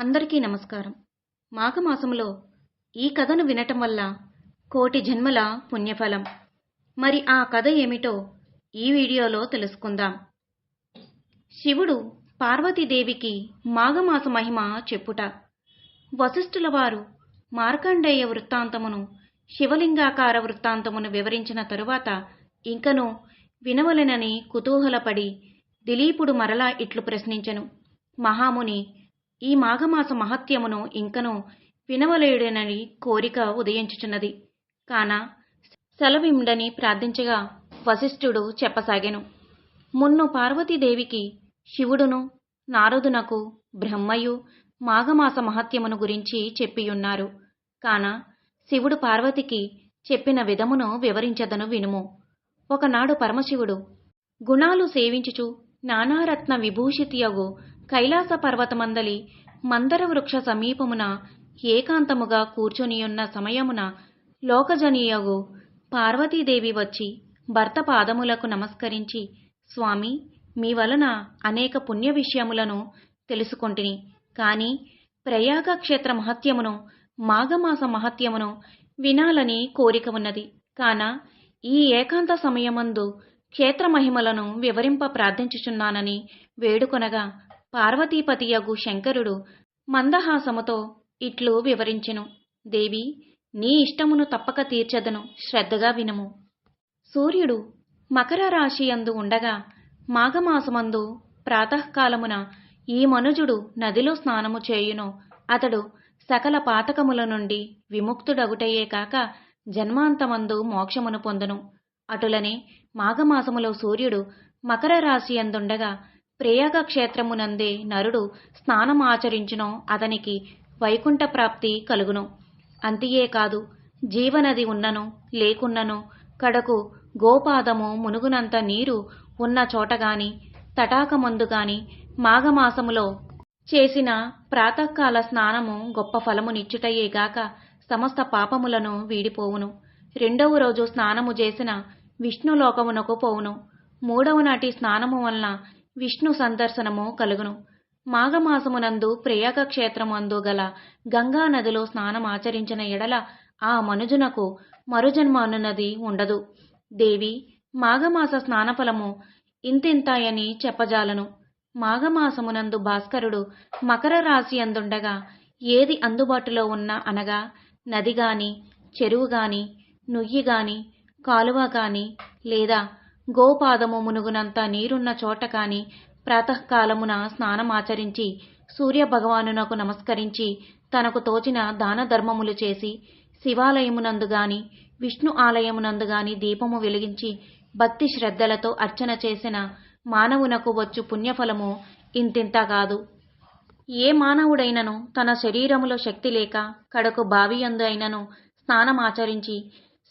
అందరికీ నమస్కారం. మాఘమాసములో ఈ కథను వినటం వల్ల కోటి జన్మల పుణ్యఫలం. మరి ఆ కథ ఏమిటో ఈ వీడియోలో తెలుసుకుందాం. శివుడు పార్వతీదేవికి మాఘమాస మహిమ చెప్పుట. వశిష్ఠుల వారు మార్కండేయ వృత్తాంతమును శివలింగాకార వృత్తాంతమును వివరించిన తరువాత ఇంకను వినవలెనని కుతూహలపడి దిలీపుడు మరలా ఇట్లు ప్రశ్నించెను. మహాముని ఈ మాఘమాస మహత్యమును ఇంకను వినవలేయుడనని కోరిక ఉదయించుచున్నది. కాన సెలవిమ్డని ప్రార్థించగా వశిష్ఠుడు చెప్పసాగెను. మున్ను పార్వతీదేవికి శివుడును నారదునకు బ్రహ్మయు మాఘమాస మహత్యమును గురించి చెప్పియున్నారు. కాన శివుడు పార్వతికి చెప్పిన విధమును వివరించదను వినుము. ఒకనాడు పరమశివుడు గుణాలు సేవించుచు నానారత్న విభూషితియగు కైలాస పర్వతమందలి మందర వృక్ష సమీపమున ఏకాంతముగా కూర్చునియున్న సమయమున లోకజనీయగు పార్వతీదేవి వచ్చి భర్త పాదములకు నమస్కరించి స్వామి మీ వలన అనేక పుణ్య విషయములను తెలుసుకొంటిని. కాని ప్రయాగ క్షేత్ర మహత్యమును మాఘమాస మహత్యమును వినాలని కోరిక ఉన్నది. కాన ఈ ఏకాంత సమయమందు క్షేత్ర మహిమలను వివరింప ప్రార్థించుచున్నానని వేడుకొనగా పార్వతీపతియగు శంకరుడు మందహాసముతో ఇట్లు వివరించెను. దేవి నీ ఇష్టమును తప్పక తీర్చదను. శ్రద్ధగా వినుము. సూర్యుడు మకర రాశియందు ఉండగా మాఘమాసమందు ప్రాతకాలమున ఈ మనుజుడు నదిలో స్నానము చేయును. అతడు సకల పాతకముల నుండి విముక్తుడగుటయే కాక జన్మాంతమందు మోక్షమును పొందును. అటులనే మాఘమాసములో సూర్యుడు మకర రాశి అందుండగా ప్రయాగ క్షేత్రమునందే నరుడు స్నానమాచరించునో అతనికి వైకుంఠ ప్రాప్తి కలుగును. అంతియే కాదు జీవనది ఉన్నను లేకున్నను కడకు గోపాదము మునుగునంత నీరు ఉన్న చోటగాని తటాకమందుగాని మాఘమాసములో చేసిన ప్రాతకాల స్నానము గొప్ప ఫలమునిచ్చుటయేగాక సమస్త పాపములను వీడిపోవును. రెండవ రోజు స్నానము చేసిన విష్ణులోకమునకు పోవును. మూడవ నాటి స్నానము వలన విష్ణు సందర్శనము కలుగును. మాఘమాసమునందు ప్రయాగ క్షేత్రమందు గల గంగా నదిలో స్నానమాచరించిన ఎడల ఆ మనుజునకు మరుజన్మ అనున్నది ఉండదు. దేవి మాఘమాస స్నానఫలము ఇంతింతాయని చెప్పజాలను. మాఘమాసమునందు భాస్కరుడు మకర రాశి అందుండగా ఏది అందుబాటులో ఉన్న అనగా నది గాని చెరువు గాని నుయ్యి గాని కాలువ గాని లేదా గోపాదము మునుగునంత నీరున్న చోట కాని ప్రాతకాలమున స్నానమాచరించి సూర్య భగవానునకు నమస్కరించి తనకు తోచిన దాన ధర్మములు చేసి శివాలయమునందుగాని విష్ణు ఆలయమునందుగాని దీపము వెలిగించి భక్తి శ్రద్ధలతో అర్చన చేసిన మానవునకు వచ్చు పుణ్యఫలము ఇంతింత కాదు. ఏ మానవుడైనను తన శరీరములో శక్తి లేక కడకు బావియందు అయినను స్నానమాచరించి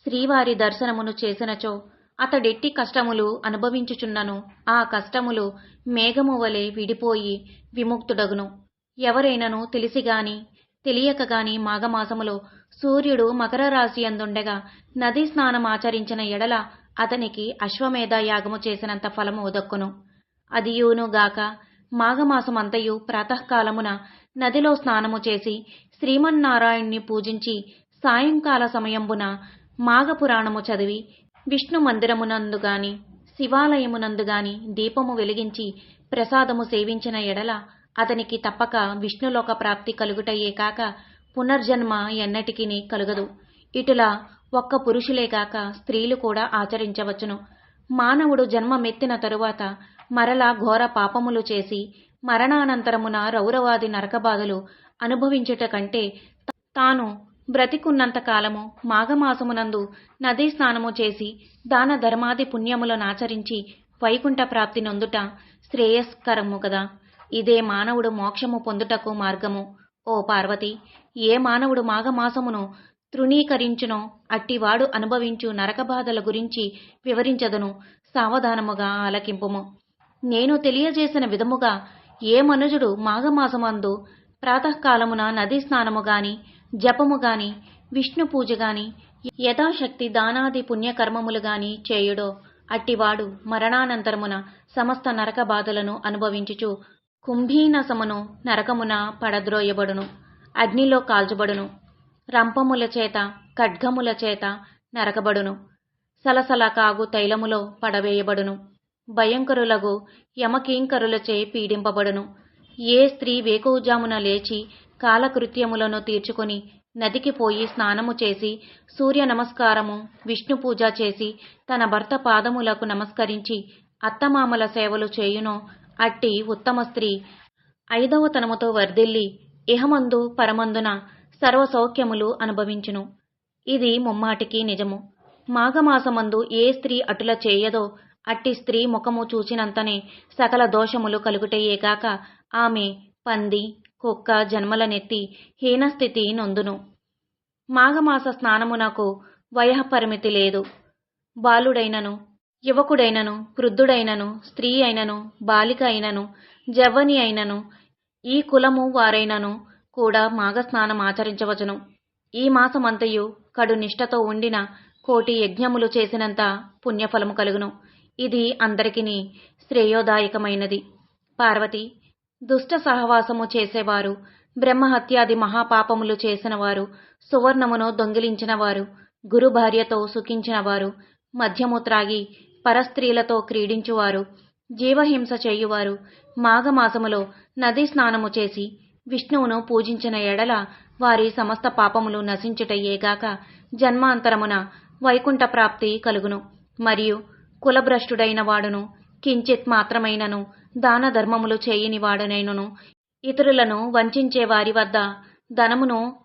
శ్రీవారి దర్శనమును చేసినచో అతడెట్టి కష్టములు అనుభవించుచున్నను. ఆ కష్టములు మేఘము వలె విడిపోయి విముక్తుడగును. ఎవరైనను తెలిసిగాని తెలియకగాని మాఘమాసములో సూర్యుడు మకర రాశి అందుండగా నదీ స్నానం ఆచరించిన ఎడల అతనికి అశ్వమేధ యాగము చేసినంత ఫలము దక్కును అదియూనుగాక మాఘమాసమంతయు ప్రాతకాలమున నదిలో స్నానము చేసి శ్రీమన్నారాయణ్ణి పూజించి సాయంకాల సమయంబున మాఘపురాణము చదివి విష్ణు మందిరమునందు గాని శివాలయమునందు గాని దీపము వెలిగించి ప్రసాదము సేవించిన ఎడల అతనికి తప్పక విష్ణులోక ప్రాప్తి కలుగుటయే కాక పునర్జన్మ ఎన్నటికీ కలుగదు. ఇటులా ఒక్క పురుషులే కాక స్త్రీలు కూడా ఆచరించవచ్చును. మానవుడు జన్మమెత్తిన తరువాత మరలా ఘోర పాపములు చేసి మరణానంతరమున రౌరవాది నరకబాధలు అనుభవించుట కంటే తాను బ్రతికున్నంత కాలము మాఘమాసమునందు నదీ స్నానము చేసి దాన ధర్మాది పుణ్యములనాచరించి వైకుంఠ ప్రాప్తి నొందుట శ్రేయస్కరము కదా ఇదే మానవుడు మోక్షము పొందుటకు మార్గము. ఓ పార్వతి ఏ మానవుడు మాఘమాసమును తృణీకరించునో అట్టివాడు అనుభవించు నరకబాధల గురించి వివరించదను సావధానముగా ఆలకింపుము. నేను తెలియజేసిన విధముగా ఏ మనుజుడు మాఘమాసమందు ప్రాతకాలమున నదీ స్నానము గాని జపము గాని విష్ణు పూజ గాని యథాశక్తి దానాది పుణ్యకర్మములు గాని చేయుడో అట్టివాడు మరణానంతరమున సమస్త నరక బాధలను అనుభవించుచు కుంభీనసమును నరకమున పడద్రోయబడును అగ్నిలో కాల్చబడును రంపముల చేత ఖడ్గముల చేత నరకబడును సలసల కాగు తైలములో పడవేయబడును భయంకరులగు యమకీంకరులచే పీడింపబడును ఏ స్త్రీ వేకువజామున లేచి కాలకృత్యములను తీర్చుకొని నదికి పోయి స్నానము చేసి సూర్య నమస్కారము విష్ణు పూజ చేసి తన భర్త పాదములకు నమస్కరించి అత్తమామల సేవలు చేయునో. అట్టి ఉత్తమ స్త్రీ. ఐదవతనముతో వర్ధిల్లి ఇహమందు పరమందున సర్వ సౌఖ్యములు అనుభవించును. ఇది ముమ్మాటికి నిజము. మాఘమాసమందు ఏ స్త్రీ అటుల చేయదో అట్టి స్త్రీ ముఖము చూచినంతనే సకల దోషములు కలుగుటయేగాక ఆమె పంది కుక్క జన్మలనెత్తి హీనస్థితి నొందును. మాఘమాస స్నానమునకు వయఃపరిమితి లేదు. బాలుడైనను యువకుడైనను వృద్ధుడైనను స్త్రీ అయినను బాలిక అయినను జవ్వని అయినను ఈ కులము వారైనను కూడా మాఘస్నానం ఆచరించవచ్చును. ఈ మాసమంతయు కడు నిష్ఠతో ఉండిన కోటి యజ్ఞములు చేసినంత పుణ్యఫలము కలుగును. ఇది అందరికిని శ్రేయోదాయకమైనది. పార్వతి దుష్ట సహవాసము చేసేవారు బ్రహ్మహత్యాది మహాపాపములు చేసినవారు సువర్ణమును దొంగిలించినవారు గురు భార్యతో సుఖించినవారు మద్యము త్రాగి పరస్త్రీలతో క్రీడించువారు జీవహింస చేయువారు మాఘమాసములో నదీ స్నానము చేసి విష్ణువును పూజించిన ఎడల వారి సమస్త పాపములు నశించుటయ్యేగాక జన్మాంతరమున వైకుంఠ ప్రాప్తి కలుగును. మరియు కులభ్రష్టుడైన వాడును కించిత్ మాత్రమైనను దాన ధర్మములు చేయని వాడనైనను ఇతరులను వంచించే వారి వద్ద ధనమును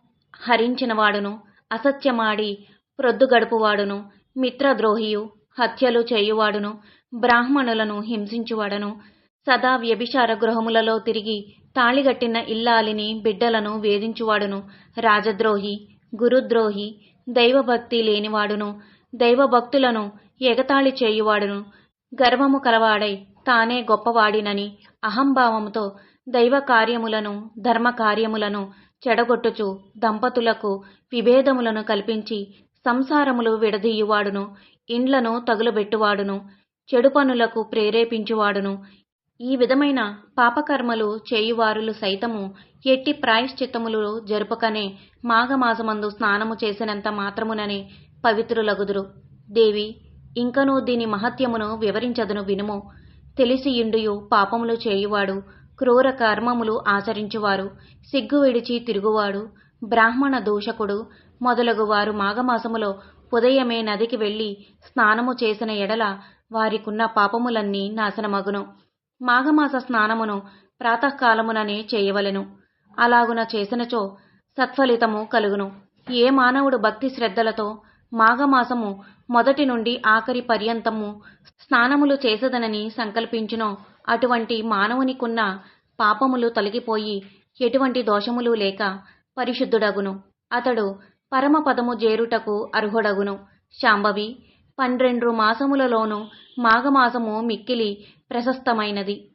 హరించినవాడును. అసత్యమాడి ప్రొద్దుగడుపువాడును మిత్రద్రోహియు హత్యలు చేయువాడును. బ్రాహ్మణులను హింసించువాడను. సదా వ్యభిచార గృహములలో తిరిగి తాళిగట్టిన ఇల్లాలిని బిడ్డలను వేధించువాడును. రాజద్రోహి గురుద్రోహి దైవభక్తి లేనివాడును. దైవభక్తులను ఎగతాళి చేయువాడును. గర్వము కలవాడై తానే గొప్పవాడినని అహంభావముతో దైవ కార్యములను ధర్మ కార్యములను చెడగొట్టుచు దంపతులకు విభేదములను కల్పించి సంసారములు విడదీయువాడును ఇండ్లను తగులబెట్టువాడును చెడు పనులకు ప్రేరేపించువాడును. ఈ విధమైన పాపకర్మలు చేయువారులు సైతము ఎట్టి ప్రాయశ్చిత్తములు జరుపకనే మాఘమాసమందు స్నానము చేసినంత మాత్రముననే పవిత్రులగుదురు. దేవి ఇంకనూ దీని మహత్యమును వివరించదును వినుము. తెలిసియుండియు పాపములు చేయువాడు క్రూర కర్మములు ఆచరించువారు సిగ్గు విడిచి తిరుగువాడు బ్రాహ్మణ దూషకుడు మొదలగు వారు మాఘమాసములో ఉదయమే నదికి వెళ్ళి స్నానము చేసిన ఎడల వారికున్న పాపములన్నీ నాశనమగును. మాఘమాస స్నానమును ప్రాతకాలముననే చేయవలెను. అలాగున చేసినచో సత్ఫలితము కలుగును. ఏ మానవుడు భక్తి శ్రద్ధలతో మాఘమాసము మొదటి నుండి ఆఖరి పర్యంతము స్నానములు చేసదనని సంకల్పించునో. అటువంటి మానవునికున్న పాపములు తొలగిపోయి ఎటువంటి దోషములు లేక పరిశుద్ధుడగును. అతడు పరమపదము జేరుటకు అర్హుడగును. శాంభవి పన్నెండు మాసములలోనూ మాఘమాసము మిక్కిలి ప్రశస్తమైనది.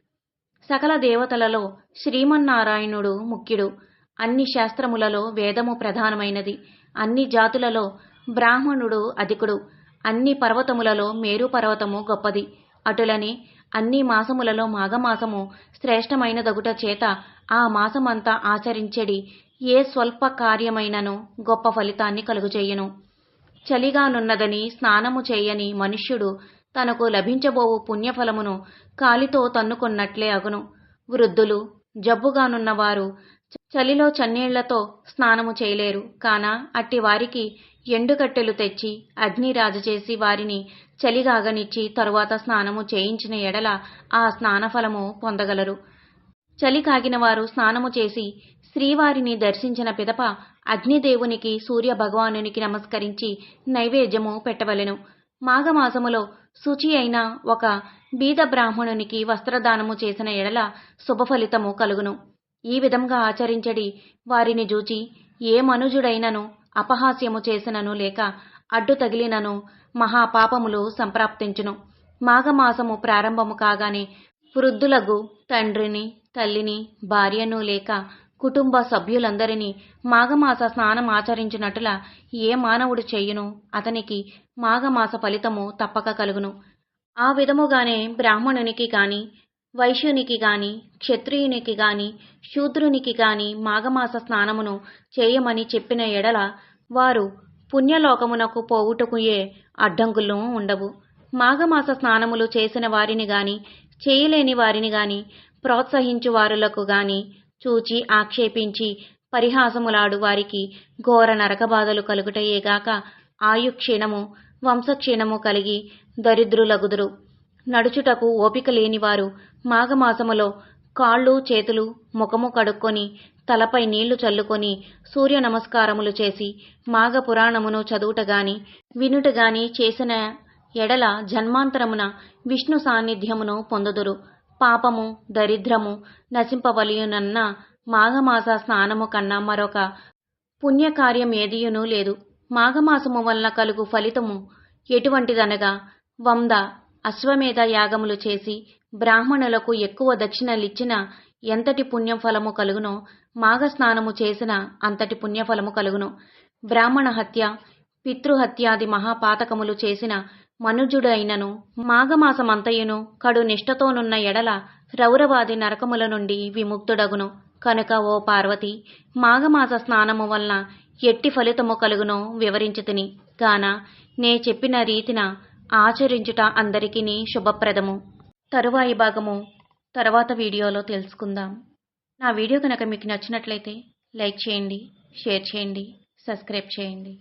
సకల దేవతలలో శ్రీమన్నారాయణుడు ముఖ్యుడు. అన్ని శాస్త్రములలో వేదము ప్రధానమైనది. అన్ని జాతులలో బ్రాహ్మణుడు అధికుడు. అన్ని పర్వతములలో మేరు పర్వతము గొప్పది. అటులని అన్ని మాసములలో మాఘమాసము శ్రేష్టమైనదగుట చేత ఆ మాసమంతా ఆచరించెడి. ఏ స్వల్ప కార్యమైనను గొప్ప ఫలితాన్ని కలుగుచేయును చలిగానున్నదని స్నానము చేయని మనుష్యుడు తనకు లభించబోవు పుణ్యఫలమును కాలితో తన్నుకున్నట్లే అగును. వృద్ధులు జబ్బుగానున్నవారు చలిలో చన్నీళ్ళతో స్నానము చేయలేరు. కాన అట్టి వారికి ఎండుకట్టెలు తెచ్చి అగ్ని రాజచేసి వారిని చలిగాగనిచ్చి తరువాత స్నానము చేయించిన ఎడల ఆ స్నానఫలము పొందగలరు. చలి కాగిన వారు స్నానము చేసి శ్రీవారిని దర్శించిన పిదప అగ్నిదేవునికి సూర్య భగవానునికి నమస్కరించి నైవేద్యము పెట్టవలెను. మాఘమాసములో శుచి అయిన ఒక బీద బ్రాహ్మణునికి వస్త్రదానము చేసిన ఎడల శుభఫలితము కలుగును. ఈ విధంగా ఆచరించడి. వారిని జూచి ఏ మనుజుడైనను అపహాస్యము చేసినను లేక అడ్డు తగిలినను మహాపాపములు సంప్రాప్తించును. మాఘమాసము ప్రారంభము కాగానే వృద్ధులకు తండ్రిని తల్లిని భార్యను లేక కుటుంబ సభ్యులందరినీ మాఘమాస స్నానం ఆచరించినట్ల ఏ మానవుడు చేయును అతనికి మాఘమాస ఫలితము తప్పక కలుగును. ఆ విధముగానే బ్రాహ్మణునికి కాని వైశ్యునికి గాని క్షత్రియునికి గాని శూద్రునికి గాని మాఘమాస స్నానమును చేయమని చెప్పిన ఎడల వారు పుణ్యలోకమునకు పోవుటకుయే అడ్డంకులు ఉండవు. మాఘమాస స్నానములు చేసిన వారిని గాని చేయలేని వారిని గాని ప్రోత్సహించు వారులకు గాని చూచి ఆక్షేపించి పరిహాసములాడు వారికి ఘోర నరకబాధలు కలుగుటయేగాక ఆయు క్షీణము వంశక్షీణము కలిగి దరిద్రులగుదురు. నడుచుటకు ఓపిక లేనివారు మాఘమాసములో కాళ్ళు చేతులు ముఖము కడుక్కొని తలపై నీళ్ళు చల్లుకొని సూర్య నమస్కారములు చేసి మాఘ పురాణమును చదువుటగాని వినుటగాని చేసిన ఎడల జన్మాంతరమున విష్ణు సాన్నిధ్యమును పొందుదురు. పాపము దరిద్రము నశింపవలయునన్న మాఘమాస స్నానము కన్నా మరొక పుణ్యకార్యం ఏదియునూ లేదు. మాఘమాసము వలన కలుగు ఫలితము ఎటువంటిదనగా వంద అశ్వమేధ యాగములు చేసి బ్రాహ్మణులకు ఎక్కువ దక్షిణలిచ్చిన ఎంతటి పుణ్యఫలము కలుగునో మాఘస్నానము చేసిన అంతటి పుణ్యఫలము కలుగును. బ్రాహ్మణ హత్య పితృహత్యాది మహాపాతకములు చేసిన మనుజుడైనను మాఘమాసమంతయును కడు నిష్ఠతోనున్న ఎడల రౌరవాది నరకముల నుండి విముక్తుడగును. కనుక ఓ పార్వతి మాఘమాస స్నానము వలన ఎట్టి ఫలితము కలుగునో వివరించి తిని. గాన నే చెప్పిన రీతిన ఆచరించుట అందరికీ శుభప్రదము. తరువాయి భాగము తర్వాత వీడియోలో తెలుసుకుందాం. నా వీడియో కనుక మీకు నచ్చినట్లయితే లైక్ చేయండి షేర్ చేయండి సబ్స్క్రైబ్ చేయండి.